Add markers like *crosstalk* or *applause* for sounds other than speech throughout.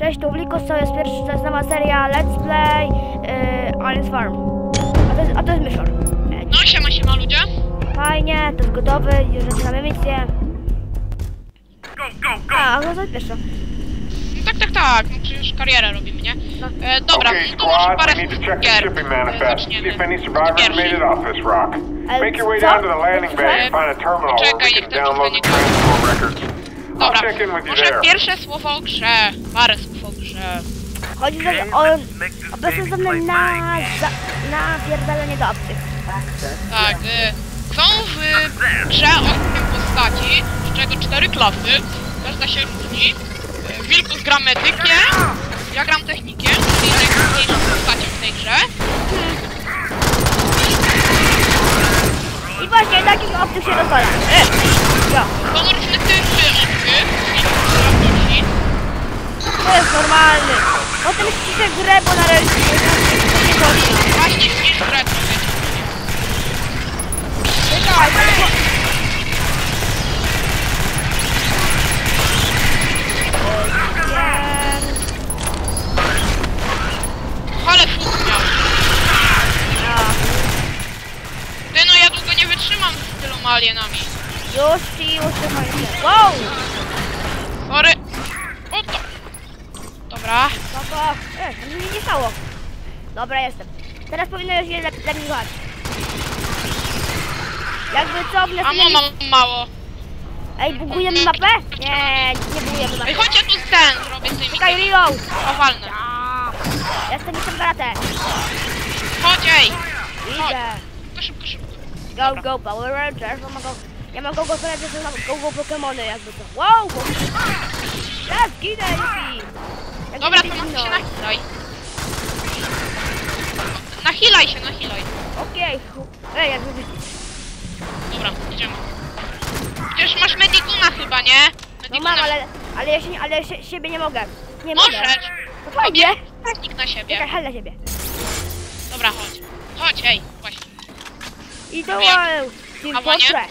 Cześć, tu Wlikus, to jest pierwsza, to jest nowa seria Let's Play yy, Alice Farm. A to jest, a to jest Myszor. E, No siema, siema ludzie. Fajnie, to jest gotowy, już zaczynamy misję. A, no to jest pierwsza. No tak, tak, tak, no przecież karierę robimy, nie? E, dobra, Okay, no to może parę słów gier. E, Zaczniemy. Ale Make your way co? down to the landing bay and find a terminal where we poczekaj, can niech ten download Dobra, może pierwsze słowo o grze. Parę słów o grze. Chodzi o, o obecnie zdolne na, za, na pierdolenie do obcych. Tak, y, są w grze 8 postaci, z czego 4 klasy. Każda się różni. Y, Wilkus gra medykiem, ja gram technikiem, czyli najtrudniejszą postacią w tej grze. I właśnie takich obcych się rozwala. E, jo, Są różne typy to jest normalny. Potem ściszę grę, bo na razie nie chodzi. Właśnie śmiesz grę. Czekaj, ale... Fuk miał. Ty no ja długo nie wytrzymam z tyloma alienami. Już ci utrzymaj się. Wow! Sorry. O to. Dobra. Spoko. E, nic mi nie stało. Dobra, jestem. Teraz powinno już lepiej jechać. Jakby co, w A następnym... mam mało. Ej, bugujemy mapę? Nie, nie bugujemy Ej, mapy. chodź ja tu ten zrobię z tymi Czekaj, reload! owalne. A, Jestem, jestem karate. Chodź ej. Idę. Szybko, szybko, szybko. Go, go, Power Rangers. Ja mam go, ja mam go, go, go, go, go, Pokemony jakby to. Wow! Go. Teraz ginę, Dobra, to zginął. się nachilaj. Nachilaj się, nachilaj. Okej. hu- Ej, jak wy Dobra, idziemy. Przecież masz Medicuna chyba, nie? No Medicuna. mam, ale, ale ja, się, ale ja się, siebie nie mogę. Nie mogę. Możesz. No fajnie. Technik na siebie. Czekaj, hel na siebie. Dobra, chodź. Chodź, ej, właśnie. I to Wiem. wow. Wanie? Fortress.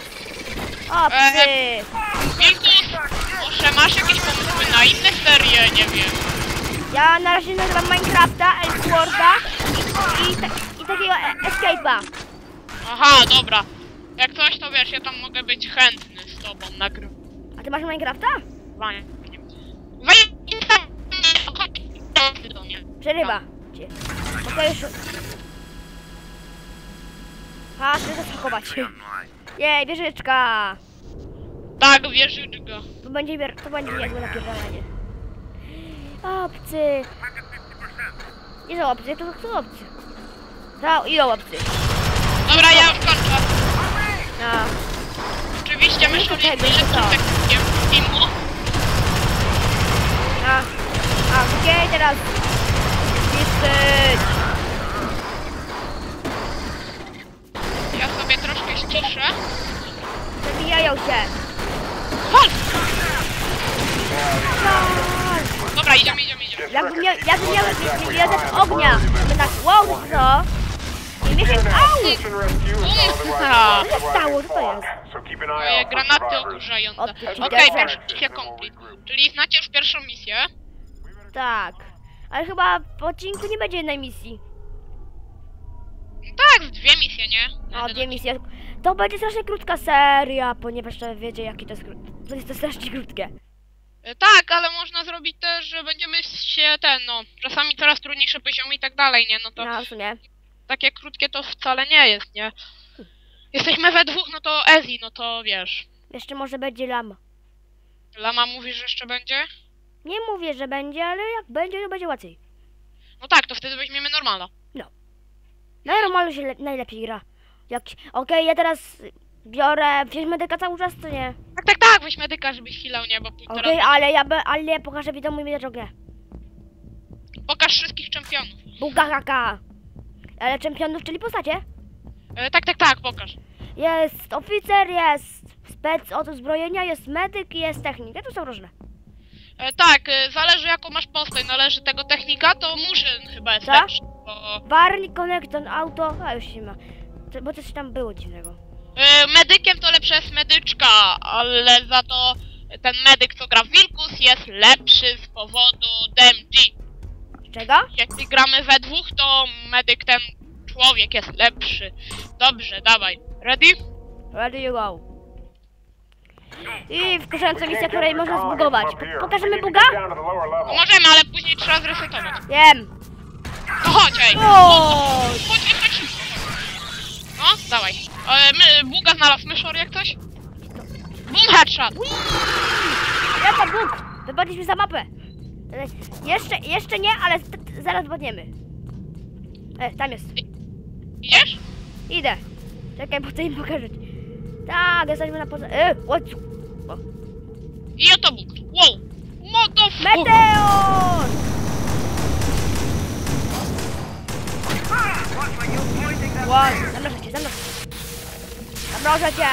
O, Eee. psy. Wilkus, może masz jakieś pomysły na inne serie, nie wiem. Ja na razie nagrywam Minecrafta, Elseworlda i, ta, i takiego e- Escape'a. Aha, dobra. Jak coś, to wiesz, ja tam mogę być chętny z tobą nagrywać. A ty masz Minecrafta? Mnie. Przerywa cię. To już... A, chcę zaskakować. Jej, wieżyczka. Tak, wieżyczka. To będzie, to będzie niezłe napierdalanie. Obcy. Nie są obcy, to są obcy. To ile obcy? Dobra, ja kończę. No. Oczywiście my najlepszym to. technikiem teamu. A, a okej, teraz zniszczyć. Ja sobie troszkę ściszę. Zabijają się. Chodź! No. Dobra, idziemy, idziemy, idziemy. Jakbym miał, jakbym miał jeden ognia, to tak, wow, co? I mnie *laughs* się, au! Co stało? to Co to jest? Granaty odurzające. Od- Okej, pierwsza misja complete. Czyli znacie już pierwszą misję. Tak. Ale chyba w odcinku nie będzie jednej misji. Tak, dwie misje, nie? No, dwie misje. To będzie strasznie krótka seria, ponieważ to wiecie, jaki to jest To jest to strasznie krótkie. E, Tak, ale można zrobić też, że będziemy się ten, no, czasami coraz trudniejsze poziomy i tak dalej, nie? No to No, w sumie. takie krótkie to wcale nie jest, nie? Jesteśmy we dwóch, no to Ezi, no to wiesz. Jeszcze może będzie lama. Lama mówi, że jeszcze będzie? Nie mówię, że będzie, ale jak będzie, to będzie łatwiej. No tak, to wtedy weźmiemy normala. No normalnie się le- najlepiej gra. Jak... Okej, ja teraz biorę... Wziąć medyka cały czas, czy nie? Tak, tak, tak, weź medyka, żebyś healał, nie? Bo Okej, teraz ale ja be, ale ja pokażę widzom medyczok, nie. pokaż wszystkich czempionów. Bugakaka. Ale czempionów, czyli postacie? E, tak, tak, tak, pokaż. Jest oficer, jest spec od uzbrojenia, jest medyk i jest technik. Ja tu są różne. E, tak, e, zależy jaką masz postać, należy tego technika, to murzyn chyba jest Co? lepszy. Bo, konektor, auto, a już się ma. To- Bo coś tam było dziwnego. E, medykiem to lepsza jest medyczka, ale za to ten medyk, co gra w Wilkus, jest lepszy z powodu dem Czego? Jeśli gramy we dwóch, to medyk ten człowiek jest lepszy. Dobrze, dawaj. Ready? Ready you go. I wkurzająca misja, której można zbugować. Po- Pokażemy buga? Level. Możemy, ale później trzeba zresetować. Wiem. To chodź, ej. O! Chodź, chodź, chodź. No, dawaj. E, my, Buga znalazł myszor jak coś? Boom headshot. Jaka Bóg! Wypadliśmy za mapę. E, Jeszcze, jeszcze nie, ale zaraz wypadniemy. E, tam jest. Idziesz? Idę. Czekaj, bo chcę im pokazać. Tak, jesteśmy na poza... E, what? I oto Bóg. Wow. Motherfucker. Meteor! Wow, zamrożę cię, Mrożę cię!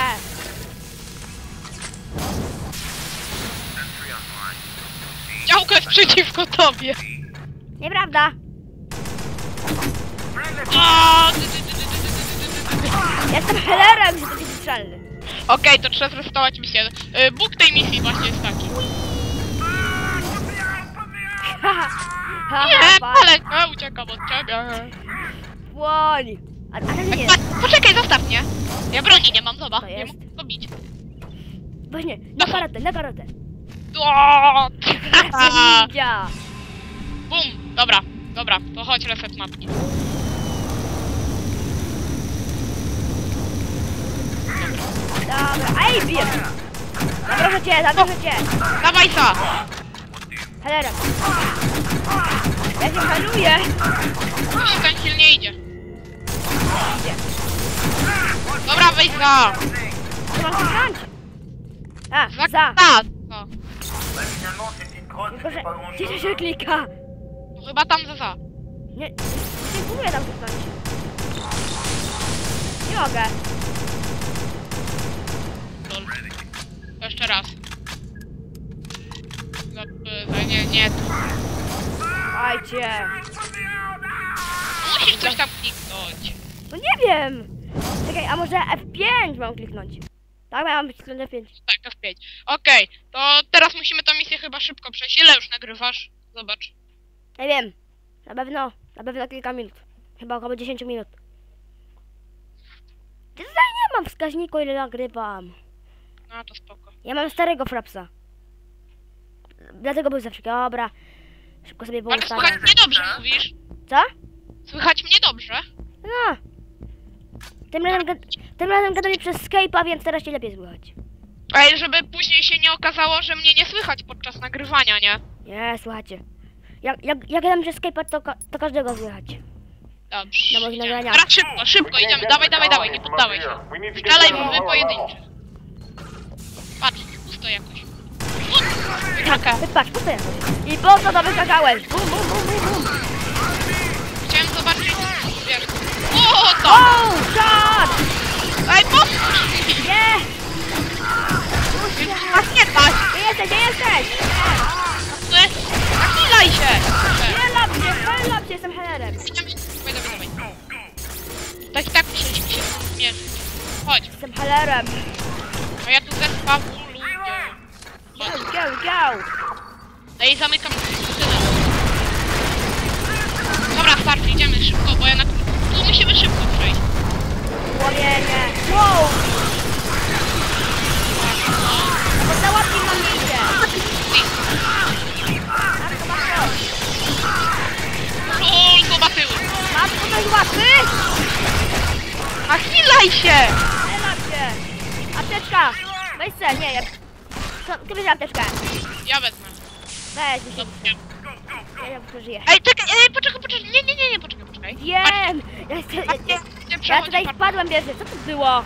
Działka jest przeciwko tobie! Nieprawda! O, Jestem helerem, że to jest strzelny. Okej, to trzeba zrestować misję. Yy, Bóg tej misji właśnie jest taki. Nie, palec, uciekam od ciebie. Łoń! A, a ten nie Pa, jest. poczekaj, zostaw mnie. Ja broni nie mam, zobacz. To Nie mogę go bić. Właśnie, na karate, na karate. O! Ninja. Bum! Dobra, dobra, to chodź reset mapki. Dobra, ej, biję. Zamrożę cię, zamrożę cię. Dawaj sa! Helerem. Ja się heluję. Już ten kill nie idzie. Dobra, weź! Co mam kliknąć? A, Za! za. No, Tylko, że gdzie się klika? no chyba tam za za. Nie, nie próbuję tam kliknąć. Nie mogę. Jeszcze raz. Za, za, nie, nie. Dajcie. Musisz coś tam kliknąć. No nie wiem. Czekaj, a może F5 mam kliknąć? Tak, miałam kliknąć F5. Tak, F5. Okej, to teraz musimy tą misję chyba szybko przejść. Ile już nagrywasz? Zobacz. Nie wiem. Na pewno, na pewno kilka minut. Chyba około 10 minut. Tutaj nie mam wskaźniku ile nagrywam. No to spoko. Ja mam starego frapsa. Dlatego był zawsze. Dobra. Szybko sobie Ale poustawiam. słychać mnie dobrze, mówisz? Co? Słychać mnie dobrze? No. Tym razem, tym razem gadali przez Skype'a, więc teraz się lepiej słychać. Ej, żeby później się nie okazało, że mnie nie słychać podczas nagrywania, nie? Nie, słuchajcie. Jak, jak, jak gadam przez Skype'a, to, ka- to każdego słychać. Dobrze. Na moich idziemy. nagraniach. Teraz szybko, szybko, idziemy. Dawaj, dawaj, dawaj, nie poddawaj się. Strzelaj wy pojedynczy. Patrz, pusto jakoś. Taka. Wypatrz, po co ja robię? I po co to wykakałeś? Bum, bum, bum, bum, bum. O, to! O, shot! Ej, mi! Nie! Masz nie dać! Gdzie jesteś, gdzie jesteś? Ty, nachylaj się! Nie lap się, nie lap się, jestem helerem. Idziemy, dawaj, dawaj, dawaj. Tak i tak musieliśmy się zmierzyć. Chodź, Jestem helerem. a ja tu zespawuluję. Go, Chodź. go, go. Ej, zamykam. Dobra, starczy, idziemy szybko, bo ja na... Co, ty bierz apteczkę. Ja wezmę. Weź, się... Dobrze. Ja ja przeżyję. Ej, czekaj, ej, poczekaj, poczekaj, nie, nie, nie, nie, poczekaj, poczekaj. Wiem! Ja, ja, ja, nie ja tutaj wpadłem pierwszy. Co to było?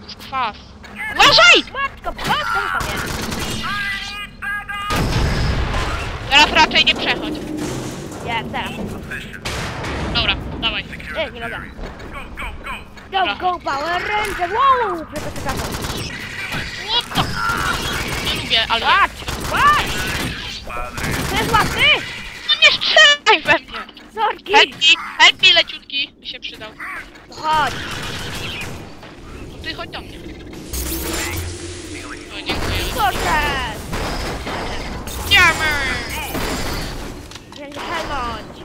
to jest kwas. Uważaj! Matko, matko, jest? Teraz raczej nie przechodź. Nie, teraz. Dobra, dawaj. Ej, nie mogę. Go, go, Power Ranger! Wow! Przepraszam mnie, ale... Patrz! Patrz! Sezła, ty! No nie strzelaj we mnie! Zorki! Helpi, helpi leciutki by się przydał. Chodź! No ty chodź do mnie. No dziękuję. Proszę! Idziemy! Będzie helmąć.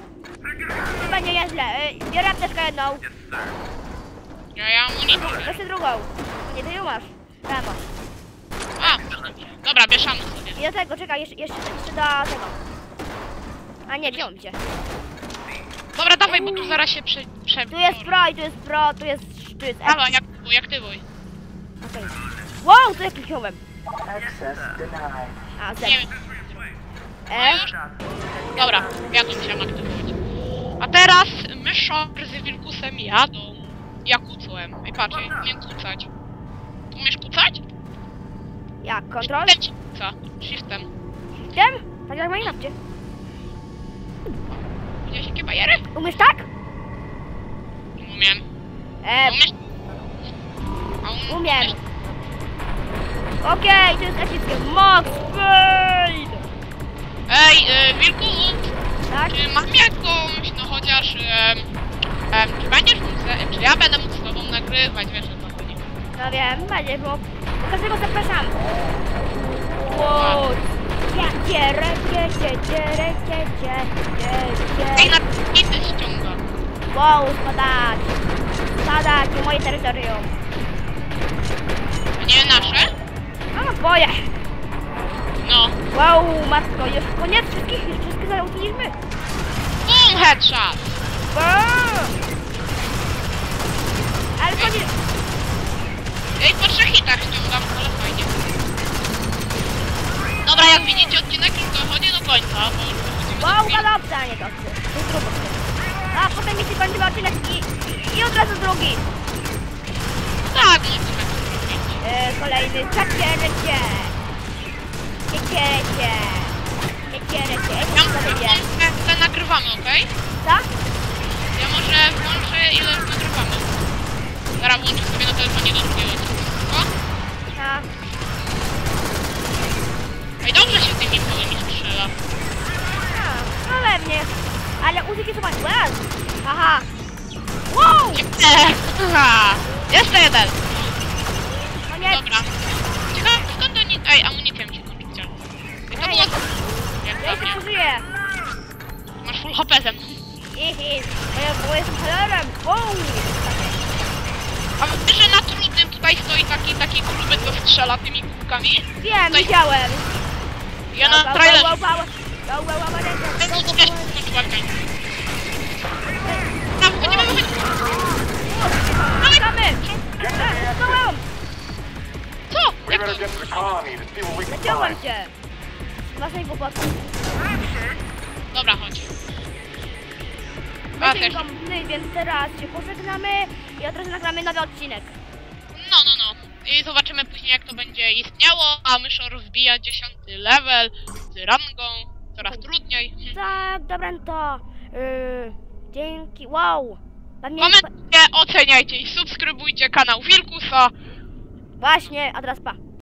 To będzie nieźle. Y, biorę apteczkę jedną. Ja ja mu nie Jeszcze drugą. Nie, ty ją masz. Brawo dobra, bierzemy sobie. Do tego, czekaj, jeszcze, jeszcze, jeszcze do tego. A nie, wziąłem cię. Dobra, dawaj, bo tu zaraz się prze... prze... Tu jest pro i tu jest pro, tu jest... Tu jest... Halo, aktywuj, aktywuj. Okej. Wow, to jaki wziąłem. Access denied. A, Z. Nie wiem. E? Dobra, ja tu musiałem aktywować. A teraz myszor z wilkusem jadą. Ja kucłem. Ej, patrz, ja umiem kucać. Tu umiesz kucać? Jak? Kontrol? Shiftem. Shiftem. Tak jak na inapcie. Widziałeś jakie bajery? Umiesz tak? Umiem. E, Umiesz? Um... umiem. Okej, to jest epickie. Max Speed! Ej, y, wilku, Tak? czy mam jakąś, no chociaż... em, em, czy będziesz mógł, czy ja będę mógł z tobą nagrywać, wiesz? No wiem, będzie, bo każdego zapraszam. Wow. Ja cię, cię, recie, cię, cię, Ej, na bity ściąga. Wow, spadać. Spadać, nie moje terytorium. A nie nasze? No, boję. No. Wow, matko, już koniec wszystkich, już wszystkie załatwiliśmy. Boom, headshot! Wow. Ale koniec. Ej, po trzech hitach ściągam, ale fajnie. Dobra, jak widzicie, odcinek już dochodzi do końca, bo już dochodzimy do Wow, chwili. galopca, a nie to. To jest grubo. A potem jeśli kończymy odcinek i, i od razu drugi. Tak, możemy tak zrobić. E, kolejny czakierecie. Czakierecie. Czakierecie. Ja Ja może włączę, nagrywamy, okej? Co? Ja może włączę, ile nagrywamy. Zaraz włączę sobie na telefonie do drugiego odcinka. A, Ej, dobrze się tymi małymi strzela. no pewnie. Ale uzyki są bardzo... Wow. Aha. Wow! Eee, aha. Jeszcze jeden. Koniec. Dobra. Ciekawe, skąd oni... Ej, amunicja mi się kończy wciąż. I to Ej, było... ja- Jak Ja jeszcze przeżyję. Masz full HP ze mną. Hihi. Bo ja- Bo jestem kolorem. Wow. A wiesz, że na trudnym tutaj stoi taki, taki gruby, co strzela tymi kubkami? Wiem, Tutaj- widziałem. Ja na trailerze... Tam. Mamy! Zdołam! Co? Jak to? cię! Waszej głupoty. Dobra, chodź. A, My też. się gąbny, więc teraz się pożegnamy i od razu nagramy nowy odcinek. No, no, no. I zobaczymy później, jak to będzie istniało, a Myszor wbija 10 level z rangą. Coraz trudniej. Tak, dobra, no to... Yy, dzięki, wow! Pamię... Komentujcie, oceniajcie i subskrybujcie kanał Wilkusa. Właśnie, a teraz pa.